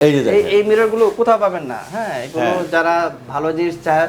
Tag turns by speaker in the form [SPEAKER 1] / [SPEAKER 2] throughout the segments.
[SPEAKER 1] এই যে
[SPEAKER 2] এই
[SPEAKER 1] দেখেন।
[SPEAKER 2] এই মিররগুলো কোথাও পাবেন না হ্যাঁ? এগুলো
[SPEAKER 1] হ্যাঁ।
[SPEAKER 2] যারা ভালো জিনিস চায়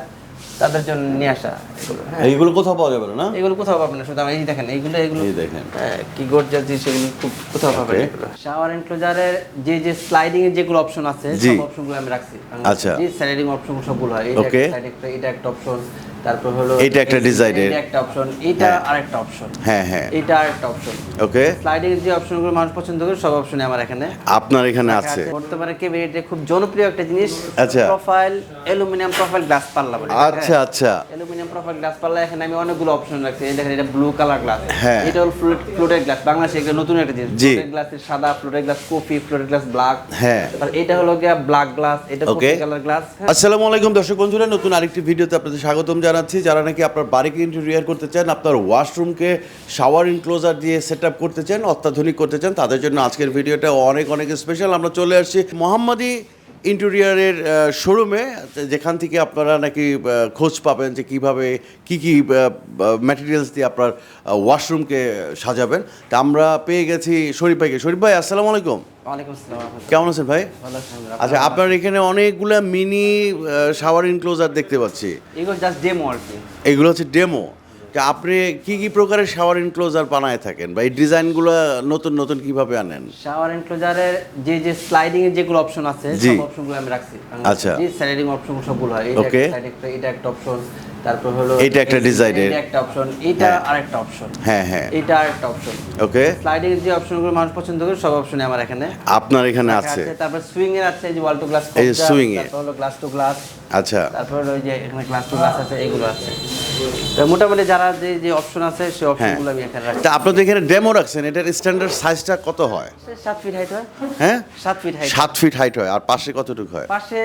[SPEAKER 2] তাদের জন্য নিয়ে আসা এগুলো হ্যাঁ।
[SPEAKER 1] এইগুলো কোথাও পাওয়া যাবে না
[SPEAKER 2] এগুলো কোথাও পাবেন না শুধু এই দেখেন এইগুলো এগুলো
[SPEAKER 1] দেখেন।
[SPEAKER 2] হ্যাঁ, কি গর্জাস জিনিস এগুলো খুব কোথাও পাবেন শাওয়ার এনক্লোজারের যে যে স্লাইডিং এর যেগুলো অপশন আছে। সব অপশনগুলো আমি রাখছি।
[SPEAKER 1] আচ্ছা।
[SPEAKER 2] যে স্লাইডিং অপশন সবগুলো হয়। এটা. একটা এটা একটা অপশন তারপর হলো
[SPEAKER 1] এইটা একটা design
[SPEAKER 2] একটা অপশন এটা
[SPEAKER 1] হ্যাঁ।
[SPEAKER 2] আরেকটা অপশন
[SPEAKER 1] হ্যাঁ হ্যাঁ।
[SPEAKER 2] এটা আরেকটা অপশন
[SPEAKER 1] ওকে
[SPEAKER 2] স্লাইডিং যে অপশনগুলো মানুষ পছন্দ করে সব অপশনে আমার এখানে।
[SPEAKER 1] আপনার এখানে আছে।
[SPEAKER 2] বর্তমানে কেবিনেটে খুব জনপ্রিয় একটা জিনিস
[SPEAKER 1] আচ্ছা।
[SPEAKER 2] প্রোফাইল অ্যালুমিনিয়াম প্রোফাইল গ্লাস পাল্লা বলে।
[SPEAKER 1] আচ্ছা আচ্ছা।
[SPEAKER 2] অ্যালুমিনিয়াম প্রোফাইল গ্লাস পাল্লা এখানে আমি অনেকগুলো অপশন রাখছি। এই দেখেন এটা ব্লু কালার গ্লাস
[SPEAKER 1] হ্যাঁ।
[SPEAKER 2] এটা হলো ফ্লুইডেড গ্লাস বাংলাদেশে একটা নতুন একটা জিনিস। গ্লাসের সাদা fluted glass coffee fluted glass black
[SPEAKER 1] হ্যাঁ।
[SPEAKER 2] এটা হলো গিয়া ব্ল্যাক গ্লাস এটা কফি কালার গ্লাস
[SPEAKER 1] আসসালামু আলাইকুম দর্শক বন্ধুরা নতুন আরেকটি ভিডিওতে আপনাদের স্বাগতম জানাচ্ছি, যারা নাকি আপনার বাড়িকে ইন্টেরিয়ার করতে চান, আপনার ওয়াশরুমকে শাওয়ার ইনক্লোজার দিয়ে সেট আপ করতে চান, অত্যাধুনিক করতে চান, তাদের জন্য আজকের ভিডিওটা অনেক অনেক স্পেশাল আমরা চলে আসছি মোহাম্মদী ইন্টেরিয়ারের শোরুমে যেখান থেকে আপনারা নাকি খোঁজ পাবেন যে কীভাবে কি কি ম্যাটেরিয়ালস দিয়ে আপনার ওয়াশরুমকে সাজাবেন। তা আমরা পেয়ে গেছি শরীফ ভাইকে। শরীফ ভাই আসসালামু আলাইকুম। কেমন আছেন ভাই? আচ্ছা আপনার এখানে অনেকগুলা মিনি শাওয়ার ইনক্লোজার দেখতে পাচ্ছি।
[SPEAKER 2] এগুলো জাস্ট ডেমো আর কি।
[SPEAKER 1] এগুলো হচ্ছে ডেমো আপনি কি কি প্রকারের শাওয়ার এনক্লোজার বানায় থাকেন বা এই ডিজাইনগুলো নতুন নতুন কীভাবে আনেন?
[SPEAKER 2] শাওয়ার এনক্লোজারের যে যে স্লাইডিং এর যেগুলো অপশন আছে। সব অপশনগুলো আমি রাখছি।
[SPEAKER 1] আচ্ছা।
[SPEAKER 2] যে স্লাইডিং অপশন সবগুলো হয়। এটা একটা এটা একটা অপশন তারপর হলো
[SPEAKER 1] এইটা একটা।
[SPEAKER 2] এটা একটা অপশন এটা
[SPEAKER 1] হ্যাঁ।
[SPEAKER 2] আরেকটা অপশন
[SPEAKER 1] হ্যাঁ হ্যাঁ।
[SPEAKER 2] এটা আরেকটা অপশন
[SPEAKER 1] ওকে
[SPEAKER 2] স্লাইডিং এর যে অপশনগুলো মানুষ পছন্দ করে সব অপশনে আমার এখানে
[SPEAKER 1] আপনার এখানে আছে।
[SPEAKER 2] তারপর সুইং এর আছে এই যে ওয়াল টু গ্লাস
[SPEAKER 1] এই swing এর।
[SPEAKER 2] তারপর হলো গ্লাস টু গ্লাস
[SPEAKER 1] আচ্ছা।
[SPEAKER 2] তারপর হলো ওই যে এখানে গ্লাস টু গ্লাস আছে এগুলো আছে। তো মোটামুটি যারা যে যে অপশন আছে সেই
[SPEAKER 1] হ্যাঁ।
[SPEAKER 2] অপশনগুলো আমি এখানে রাখছি।
[SPEAKER 1] তা আপনাদের এখানে ডেমো রাখছেন এটার স্ট্যান্ডার্ড সাইজটা কত হয়?
[SPEAKER 2] সে সাত ফিট হাইট হয়।
[SPEAKER 1] হ্যাঁ?
[SPEAKER 2] সাত ফিট হাইট
[SPEAKER 1] সাত ফিট হাইট হয় আর পাশে কতটুকু হয়?
[SPEAKER 2] পাশে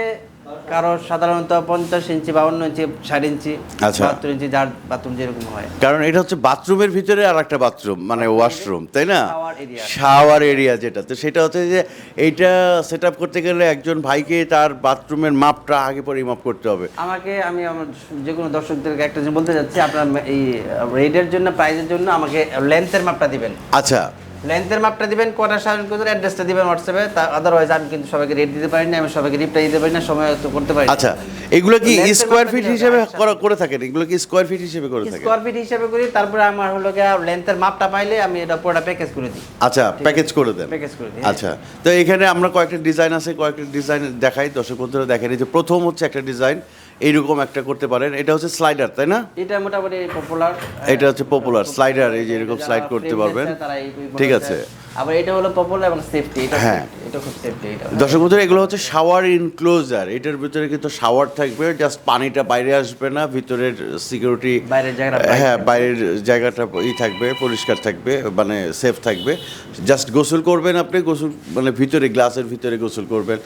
[SPEAKER 2] কারও সাধারণত পঞ্চাশ ইঞ্চি বাউন্ন ইঞ্চি ষাট ইঞ্চি
[SPEAKER 1] আচ্ছা।
[SPEAKER 2] বাহাত্তর ইঞ্চি যার বাথরুম যেরকম হয়।
[SPEAKER 1] কারণ এটা হচ্ছে বাথরুমের ভিতরে আর একটা বাথরুম মানে ওয়াশরুম তাই না? শাওয়ার এরিয়া যেটা। তো সেটা হচ্ছে যে এইটা সেট আপ করতে গেলে একজন ভাইকে তার বাথরুমের মাপটা আগে পরে মাপ করতে হবে।
[SPEAKER 2] আমাকে আমি আমার যে কোনো দর্শকদেরকে একটা জিনিস বলতে চাচ্ছি আপনার এই রেডের জন্য প্রাইজের জন্য আমাকে লেন্থের মাপটা দিবেন।
[SPEAKER 1] আচ্ছা।
[SPEAKER 2] লেন্থের মাপটা দিবেন কটা সাড়ে করে অ্যাড্রেসটা দিবেন হোয়াটসঅ্যাপে তা আদারওয়াইজ আমি কিন্তু সবাইকে রেট দিতে পারি না আমি সবাইকে রিপ্লাই দিতে পারি না সময় তো করতে পারি
[SPEAKER 1] আচ্ছা এগুলো কি স্কোয়ার ফিট হিসেবে
[SPEAKER 2] আচ্ছা।
[SPEAKER 1] করে থাকেন? এগুলো কি স্কোয়ার ফিট হিসেবে করে থাকেন?
[SPEAKER 2] স্কোয়ার ফিট হিসাবে করি তারপরে আমার হলো গিয়ে লেন্থের মাপটা পাইলে আমি এটা পুরোটা প্যাকেজ করে দিই।
[SPEAKER 1] আচ্ছা প্যাকেজ করে দেন।
[SPEAKER 2] প্যাকেজ করে দিই
[SPEAKER 1] আচ্ছা তো এখানে আমরা কয়েকটা ডিজাইন আছে কয়েকটা ডিজাইন দেখাই দর্শক বন্ধুরা দেখেন এই যে প্রথম হচ্ছে একটা ডিজাইন এইরকম একটা করতে পারেন এটা হচ্ছে স্লাইডার তাই না
[SPEAKER 2] এটা মোটামুটি পপুলার
[SPEAKER 1] এটা হচ্ছে পপুলার স্লাইডার এই যে এরকম স্লাইড করতে পারবেন। ঠিক আছে।
[SPEAKER 2] আবার এটা হলো পপুলার এবং সেফটি এটা
[SPEAKER 1] হ্যাঁ।
[SPEAKER 2] এটা খুব সেফটি এটা
[SPEAKER 1] দর্শক বন্ধুরা এগুলো হচ্ছে শাওয়ার ইনক্লোজার এটার ভিতরে কিন্তু শাওয়ার থাকবে জাস্ট পানিটা বাইরে আসবে না ভিতরের সিকিউরিটি
[SPEAKER 2] বাইরের জায়গাটা
[SPEAKER 1] হ্যাঁ বাইরের জায়গাটা ই থাকবে পরিষ্কার থাকবে মানে সেফ থাকবে। জাস্ট গোসল করবেন আপনি গোসল মানে ভিতরে গ্লাসের ভিতরে গোসল করবেন।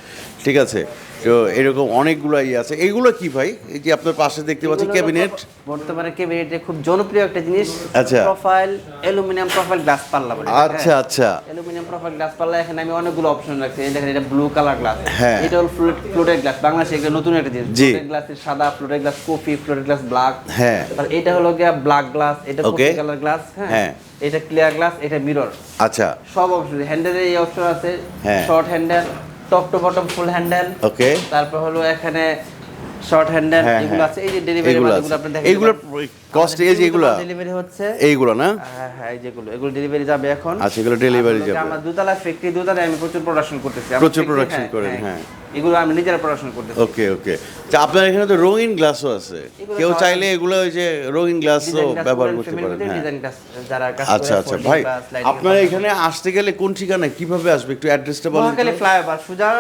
[SPEAKER 1] ঠিক আছে? তো এরকম অনেকগুলো ই আছে। এইগুলো কি ভাই? এই যে আপনার পাশে দেখতে পাচ্ছি
[SPEAKER 2] এগুলো
[SPEAKER 1] ক্যাবিনেট
[SPEAKER 2] বর্তমানে ক্যাবিনেটে খুব জনপ্রিয় একটা জিনিস
[SPEAKER 1] আচ্ছা।
[SPEAKER 2] প্রোফাইল অ্যালুমিনিয়াম প্রোফাইল গ্লাস পাল্লা বলে।
[SPEAKER 1] আচ্ছা আচ্ছা।
[SPEAKER 2] অ্যালুমিনিয়াম প্রোফাইল গ্লাস পাল্লা এখানে আমি অনেকগুলো অপশন রাখছি। এই দেখেন এটা ব্লু কালার গ্লাস
[SPEAKER 1] হ্যাঁ।
[SPEAKER 2] এটা হলো ফ্লুইডেড গ্লাস বাংলাদেশে একটা নতুন একটা জিনিস।
[SPEAKER 1] জি।
[SPEAKER 2] ফ্লুইডেড গ্লাসের সাদা fluted glass coffee fluted glass black
[SPEAKER 1] হ্যাঁ।
[SPEAKER 2] আর এটা হলো গিয়া ব্ল্যাক গ্লাস এটা কফি কালার গ্লাস
[SPEAKER 1] হ্যাঁ।
[SPEAKER 2] এটা ক্লিয়ার গ্লাস এটা মিরর
[SPEAKER 1] আচ্ছা।
[SPEAKER 2] সব অপশন হ্যান্ডেলের এই অপশন আছে।
[SPEAKER 1] হ্যাঁ।
[SPEAKER 2] Short handle top to bottom full handle
[SPEAKER 1] okay
[SPEAKER 2] তারপর হলো এখানে শর্ট হ্যান্ড
[SPEAKER 1] হ্যাঁ,
[SPEAKER 2] এগুলো
[SPEAKER 1] হ্যাঁ।
[SPEAKER 2] আছে এই যে ডেলিভারি মালগুলো আপনি দেখেন
[SPEAKER 1] এগুলো কস্ট এই যে এগুলা?
[SPEAKER 2] ডেলিভারি হচ্ছে
[SPEAKER 1] এইগুলো না
[SPEAKER 2] হ্যাঁ হ্যাঁ এই যেগুলো এগুলো ডেলিভারি যাবে এখন
[SPEAKER 1] আচ্ছা, এগুলো
[SPEAKER 2] ডেলিভারি
[SPEAKER 1] যাবে।
[SPEAKER 2] আমরা দুতলা ফ্যাক্টরি দুতলায় আমি প্রচুর প্রোডাকশন করতেছি
[SPEAKER 1] প্রচুর প্রোডাকশন করেন, হ্যাঁ।
[SPEAKER 2] এগুলো আমি নিজেরা প্রোডাকশন করতেছি।
[SPEAKER 1] ওকে ওকে তা আপনার এখানে তো রঙিন গ্লাসও আছে। কেউ চাইলে এগুলো ওই যে রঙিন গ্লাসও ব্যবহার করতে পারেন হ্যাঁ।
[SPEAKER 2] যারা কাজ
[SPEAKER 1] আচ্ছা আচ্ছা। ভাই আপনার এখানে আসতে গেলে কোন ঠিকানায় কীভাবে আসবে? একটু অ্যাড্রেসটা বলেন
[SPEAKER 2] মহাখালী
[SPEAKER 1] তো।
[SPEAKER 2] ফ্লাইওভার সোজা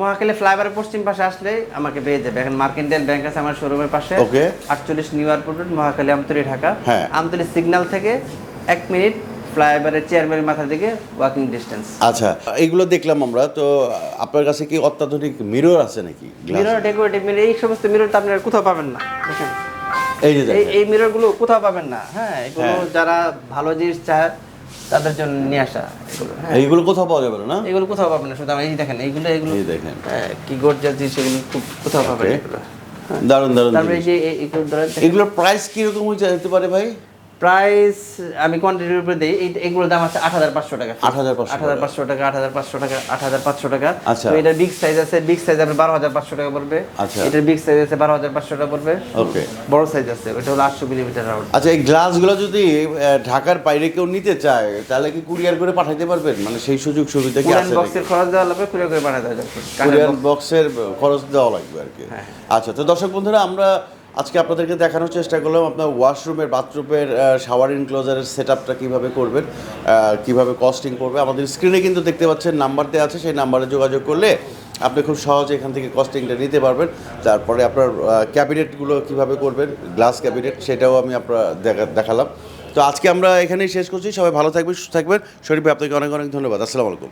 [SPEAKER 2] মহাখালী ফ্লাইওভারের পশ্চিম পাশে আসলে আমাকে পেয়ে যাবে। এখন মার্কেন্টাইল ব্যাংক আছে আমার শোরুমের পাশে।
[SPEAKER 1] Okay.
[SPEAKER 2] আটচল্লিশ new airport road, Mohakhali Amtoli Dhaka.
[SPEAKER 1] হ্যাঁ।
[SPEAKER 2] আমতলী সিগন্যাল থেকে এক মিনিট ফ্লাইওভারের চেয়ারম্যানের মাথা দিকে ওয়াকিং ডিস্টেন্স
[SPEAKER 1] আচ্ছা এইগুলো দেখলাম আমরা তো আপনার কাছে কি অত্যাধুনিক মিরর আছে নাকি
[SPEAKER 2] মিরর ডেকোরেটিভ মিরর এই সমস্ত মিরর তো আপনার কোথাও পাবেন না দেখেন
[SPEAKER 1] এই যে
[SPEAKER 2] এই
[SPEAKER 1] দেখেন।
[SPEAKER 2] মিররগুলো কোথাও পাবেন না হ্যাঁ এগুলো
[SPEAKER 1] হ্যাঁ।
[SPEAKER 2] যারা ভালো জিনিস চায় তাদের জন্য নিয়ে আসা এগুলো হ্যাঁ
[SPEAKER 1] এইগুলো কোথাও পাওয়া যাবে না
[SPEAKER 2] এগুলো কোথাও পাবেন না শুধু এই দেখেন এইগুলো এগুলো
[SPEAKER 1] এই দেখেন
[SPEAKER 2] হ্যাঁ, কি গর্জাস জিনিস এগুলো খুব কোথাও পাবেন. এগুলো
[SPEAKER 1] দারুণ দারুণ
[SPEAKER 2] তারপরে এই যে এগুলো
[SPEAKER 1] এগুলোর প্রাইস কীরকম হইতে হতে পারে ভাই
[SPEAKER 2] প্রাইস আমি কোয়ান্টিটির উপরে দিই এই এগুলোর দাম আছে আট হাজার পাঁচশো টাকা।
[SPEAKER 1] 8,500
[SPEAKER 2] আট হাজার পাঁচশো টাকা আট হাজার পাঁচশো টাকা আট হাজার পাঁচশো টাকা।
[SPEAKER 1] আচ্ছা।
[SPEAKER 2] এটা বিগ সাইজ আছে বিগ সাইজ আপনার বারো হাজার পাঁচশো টাকা পড়বে।
[SPEAKER 1] আচ্ছা।
[SPEAKER 2] এটার বিগ সাইজ আছে বারো হাজার পাঁচশো টাকা পড়বে।
[SPEAKER 1] ওকে।
[SPEAKER 2] বড় সাইজ আছে ওটা হলো আটশো মিলিমিটার রাউন্ড
[SPEAKER 1] আচ্ছা এই গ্লাসগুলো যদি ঢাকার বাইরে কেউ নিতে চায় তাহলে কি কুরিয়ার করে পাঠাতে পারবেন? মানে সেই সুযোগ সুবিধা কি আছে
[SPEAKER 2] বক্সের খরচ দেওয়া লাগবে কুরিয়ার করে পাঠাতে হবে।
[SPEAKER 1] কুরিয়ার বক্সের খরচ দেওয়া লাগবে আর কি।
[SPEAKER 2] হ্যাঁ।
[SPEAKER 1] আচ্ছা তো দর্শক বন্ধুরা আমরা আজকে আপনাদেরকে দেখানোর চেষ্টা করলাম আপনার ওয়াশরুমের, বাথরুমের শাওয়ার ইনক্লোজারের সেট আপটা কীভাবে করবেন কীভাবে কস্টিং করবে আমাদের স্ক্রিনে কিন্তু দেখতে পাচ্ছেন নাম্বার দেওয়া আছে, সেই নাম্বারে যোগাযোগ করলে আপনি খুব সহজে এখান থেকে কস্টিংটা নিতে পারবেন। তারপরে আপনার ক্যাবিনেটগুলো কীভাবে করবেন গ্লাস ক্যাবিনেট সেটাও আমি আপনার দেখা, দেখালাম। তো আজকে আমরা এখানেই শেষ করছি। সবাই ভালো থাকবেন, সুস্থ থাকবেন। শরীফ আপনাকে অনেক অনেক ধন্যবাদ। আসসালামু আলাইকুম।